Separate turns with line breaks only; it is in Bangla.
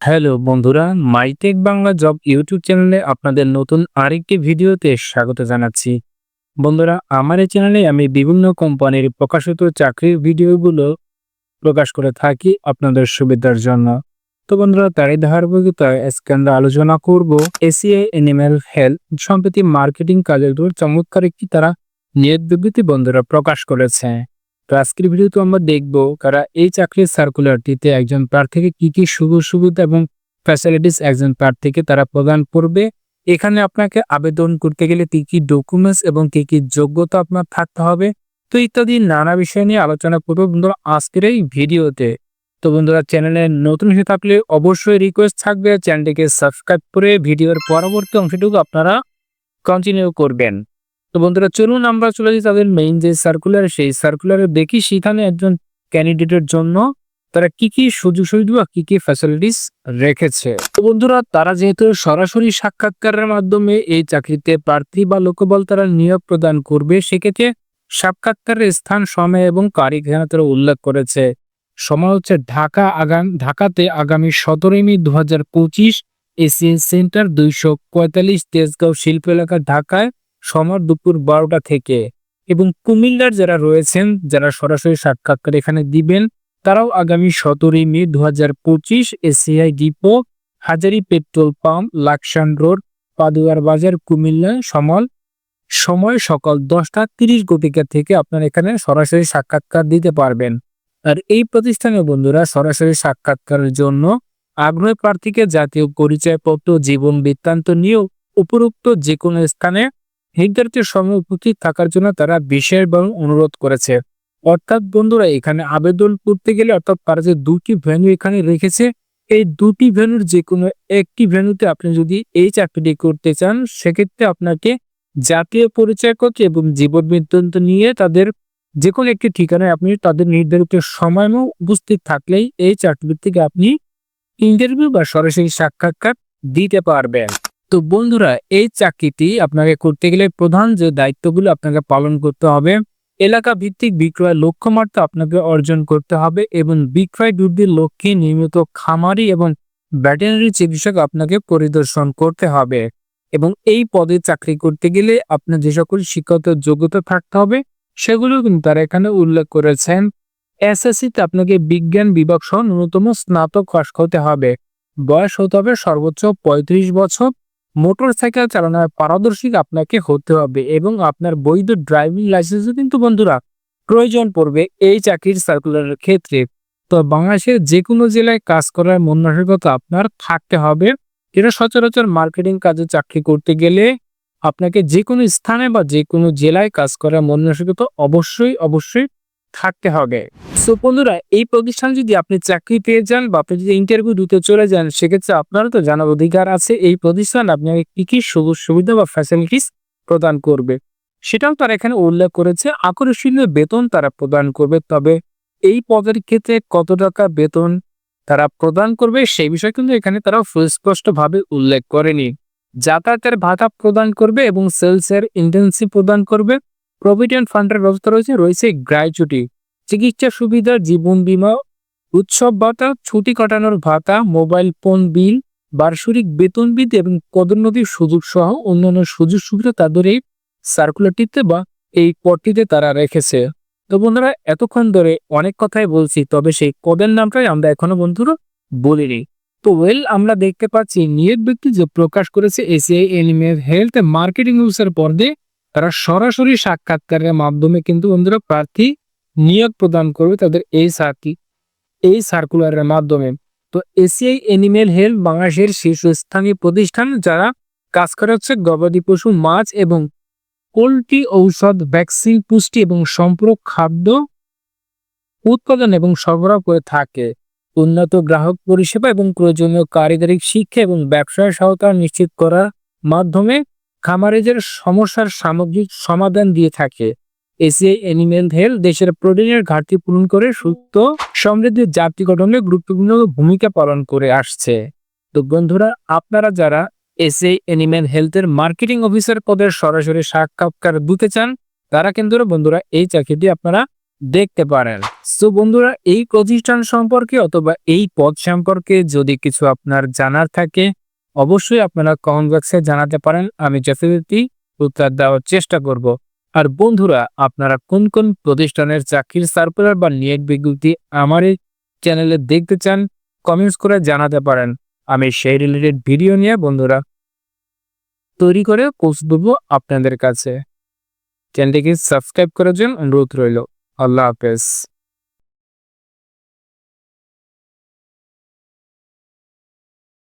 হ্যালো বন্ধুরা, মাইটেক বাংলা জব ইউটিউব চ্যানেলে আপনাদের নতুন আরেকটি ভিডিওতে স্বাগত জানাচ্ছি। বন্ধুরা, আমার এই চ্যানেলে আমি বিভিন্ন কোম্পানির প্রকাশিত চাকরির ভিডিওগুলো প্রকাশ করে থাকি আপনাদের সুবিধার জন্য। তো বন্ধুরা, তারই ধারাবাহিকতায় আজকে আমরা আলোচনা করব। এসিআই অ্যানিম্যাল হেলথ সম্প্রতি মার্কেটিং কাজের চমৎকার একটি তারা নিয়োগ বিবৃতি বন্ধুরা প্রকাশ করেছে। তো আজকের ভিডিওতে আমরা দেখব কারা এই চাকরির সার্কুলারটিতে একজন প্রার্থীকে কি কি সুযোগ সুবিধা এবং ফ্যাসিলিটিস একজন প্রার্থীকে তারা প্রদান করবে। এখানে আপনাকে আবেদন করতে গেলে কি কি ডকুমেন্টস এবং কি কি যোগ্যতা আপনার থাকতে হবে, তো ইত্যাদি নানা বিষয় নিয়ে আলোচনা করব বন্ধুরা আজকের এই ভিডিওতে। তো বন্ধুরা চ্যানেলে নতুন হয়ে থাকলে অবশ্যই রিকোয়েস্ট থাকবে, চ্যানেলটিকে সাবস্ক্রাইব করে ভিডিওর পরবর্তী অংশটুকু আপনারা কন্টিনিউ করবেন। তো বন্ধুরা, চলুন আমরা চলে যাই তাদের মেইন যে সার্কুলার সেই সার্কুলারে দেখি সেখানে একজন ক্যান্ডিডেটের জন্য তারা কি কি সুযোগ সুবিধা কি কি ফ্যাসিলিটিস রেখেছে। তো বন্ধুরা, তারা যেহেতু সরাসরি সাক্ষাৎকারের মাধ্যমে এই চাকরিতে প্রার্থী বা লোকবল তারা নিয়োগ প্রদান করবে, সেক্ষেত্রে সাক্ষাৎকারের স্থান, সময় এবং এখানে তারা উল্লেখ করেছে। সময় হচ্ছে ঢাকা আগাম, ঢাকাতে আগামী সতেরোই মে দু হাজার পঁচিশ এসিএন সেন্টার দুইশো পঁয়তাল্লিশ তেজগাঁও শিল্প এলাকা ঢাকায় সময় দুপুর বারোটা থেকে এবং কুমিল্লার যারা রয়েছেন, যারা সরাসরি সাক্ষাৎকার এখানে দিবেন, তারাও আগামী সতেরোই মে দু হাজার পঁচিশ ACI depot, Hajari petrol pump, Laksam road, পাদুয়ার বাজার, কুমিল্লা, সমল। সময় সকাল দশটা তিরিশ গতিকা থেকে আপনার এখানে সরাসরি সাক্ষাৎকার দিতে পারবেন। আর এই প্রতিষ্ঠানের বন্ধুরা সরাসরি সাক্ষাৎকারের জন্য আগ্রহী প্রার্থীকে জাতীয় পরিচয়পত্র, জীবন বৃত্তান্ত নিয়েও উপরোক্ত যে কোনো স্থানে নির্ধারিত সময় উপস্থিত থাকার জন্য তারা বিশেষভাবে অনুরোধ করেছে। অর্থাৎ বন্ধুরা, এখানে আবেদন করতে গেলে অর্থাৎ তারা যে দুটি ভেন্যু এখানে রেখেছে, এই দুটি ভেন্যুর যে কোনো একটি ভেন্যুতে আপনি যদি এই চাকরিটি করতে চান, সেক্ষেত্রে আপনাকে জাতীয় পরিচয়পত্র এবং জীবন বৃত্তান্ত নিয়ে তাদের যে কোনো একটি ঠিকানায় আপনি তাদের নির্ধারিত সময় উপস্থিত থাকলেই এই চাকরি থেকে আপনি ইন্টারভিউ বা সরাসরি সাক্ষাৎকার দিতে পারবেন। তো বন্ধুরা, এই চাকরিটি আপনাকে করতে গেলে প্রধান যে দায়িত্বগুলো আপনাকে পালন করতে হবে এলাকা ভিত্তিক বিক্রয় লক্ষ্যমাত্রা আপনাকে অর্জন করতে হবে এবং বিক্রয় বৃদ্ধির লক্ষ্যে নিয়মিত খামারি এবং ভেটেরিনারি চিকিৎসক আপনাকে পরিদর্শন করতে হবে এবং এই পদে চাকরি করতে গেলে আপনার যে সকল শিক্ষাগত যোগ্যতা থাকতে হবে, সেগুলো কিন্তু তারা এখানে উল্লেখ করেছেন। এসএসসিতে আপনাকে বিজ্ঞান বিভাগ সহ ন্যূনতম স্নাতক পাশ হতে হবে। বয়স হতে হবে সর্বোচ্চ ৩৫ বছর। মোটর সাইকেল চালানোর পারদর্শী আপনাকে হতে হবে এবং আপনার বৈধ ড্রাইভিং লাইসেন্সও কিন্তু বন্ধুরা প্রয়োজন পড়বে এই চাকরির সার্কুলারের ক্ষেত্রে। তো বাংলাদেশের যে কোনো জেলায় কাজ করার মন মানসিকতা আপনার থাকতে হবে। এটা সচরাচর মার্কেটিং কাজে চাকরি করতে গেলে আপনাকে যে কোনো স্থানে বা যে কোনো জেলায় কাজ করার মন মানসিকতা অবশ্যই অবশ্যই থাকতে হবে। সো বন্ধুরা, এই প্রতিষ্ঠান যদি আপনি চাকরি পেয়ে যান বা আপনি যদি ইন্টারভিউ দিতে চলে যান, সেক্ষেত্রে আপনারও তো জানার অধিকার আছে। এই প্রতিষ্ঠান আপনাকে কী কী সুযোগ সুবিধা বা ফ্যাসিলিটিস প্রদান করবে, সেটাও তারা এখানে উল্লেখ করেছে। আকর্ষণীয় বেতন তারা প্রদান করবে, তবে এই পদের ক্ষেত্রে কত টাকা বেতন তারা প্রদান করবে, সেই বিষয় কিন্তু এখানে তারা সুস্পষ্টভাবে উল্লেখ করেনি। যাতায়াতের ভাতা প্রদান করবে এবং সেলসের ইন্টেন্সিভ প্রদান করবে। প্রভিডেন্ট ফান্ডের ব্যবস্থা রয়েছে রয়েছে গ্র্যাচুটি চিকিৎসা সুবিধা, জীবন বীমা, উৎসব ভাতা, ছুটি কাটানোর ভাতা, মোবাইল ফোন বিল, বার্ষিক বেতন বৃদ্ধি এবং পদোন্নতির সুযোগ সহ অন্যান্য সুযোগ সুবিধা তাদের এই সার্কুলারটিতে বা এই পদটিতে তারা রেখেছে। তো বন্ধুরা, এতক্ষণ ধরে অনেক কথাই বলছি, তবে সেই পদের নামটাই আমরা এখনও বন্ধুরা বলিনি। তো ওয়েল আমরা দেখতে পাচ্ছি নিয়োগ ব্যক্তি যে প্রকাশ করেছে, ACI animal health, marketing officer পদে তারা সরাসরি সাক্ষাৎকারের মাধ্যমে কিন্তু বন্ধুরা প্রার্থী নিয়োগ প্রদান করবে তাদের এই সার্কি এই সার্কুলারের মাধ্যমে। তো এসিআই এনিমেল হেলথ বাংলাদেশের শীর্ষস্থানীয় প্রতিষ্ঠান যারা কাজ করে হচ্ছে গবাদি পশু, মাছ এবং পোলট্রি ঔষধ, ভ্যাকসিন, পুষ্টি এবং সম্পূরক খাদ্য উৎপাদন এবং সরবরাহ করে থাকে। উন্নত গ্রাহক পরিষেবা এবং প্রয়োজনীয় কারিগরিক শিক্ষা এবং ব্যবসায় সহায়তা নিশ্চিত করার মাধ্যমে খামারিদের সমস্যার সামগ্রিক সমাধান দিয়ে থাকে। এসিআই অ্যানিমেল হেলথ দেশের প্রোটিনের ঘাটতি পূরণ করে সুস্থ সমৃদ্ধির জাতি গঠনে গুরুত্বপূর্ণ ভূমিকা পালন করে আসছে। তো বন্ধুরা, আপনারা যারা এসিআই অ্যানিমেল হেলথের মার্কেটিং অফিসার পদের সরাসরি সাক্ষাৎকার দিতে চান, তারা কিন্তু বন্ধুরা এই চাকরিটি আপনারা দেখতে পারেন। সো বন্ধুরা, এই প্রতিষ্ঠান সম্পর্কে অথবা এই পদ সম্পর্কে যদি কিছু আপনার জানার থাকে অবশ্যই আপনারা কমেন্ট বক্সে জানাতে পারেন, আমি যথারীতি উত্তর দেওয়ার চেষ্টা করব। আর বন্ধুরা, আপনারা কোন কোন প্রতিষ্ঠানের চাকরির সার্কুলার বা নিয়োগ বিজ্ঞপ্তি আমার এই চ্যানেলে দেখতে চান কমেন্টস করে জানাতে পারেন। আমি সেই রিলেটেড ভিডিও নিয়ে বন্ধুরা তৈরি করে পোস্ট দেবো আপনাদের কাছে। চ্যানেলটিকে সাবস্ক্রাইব করার জন্য অনুরোধ রইল। আল্লাহ হাফেজ।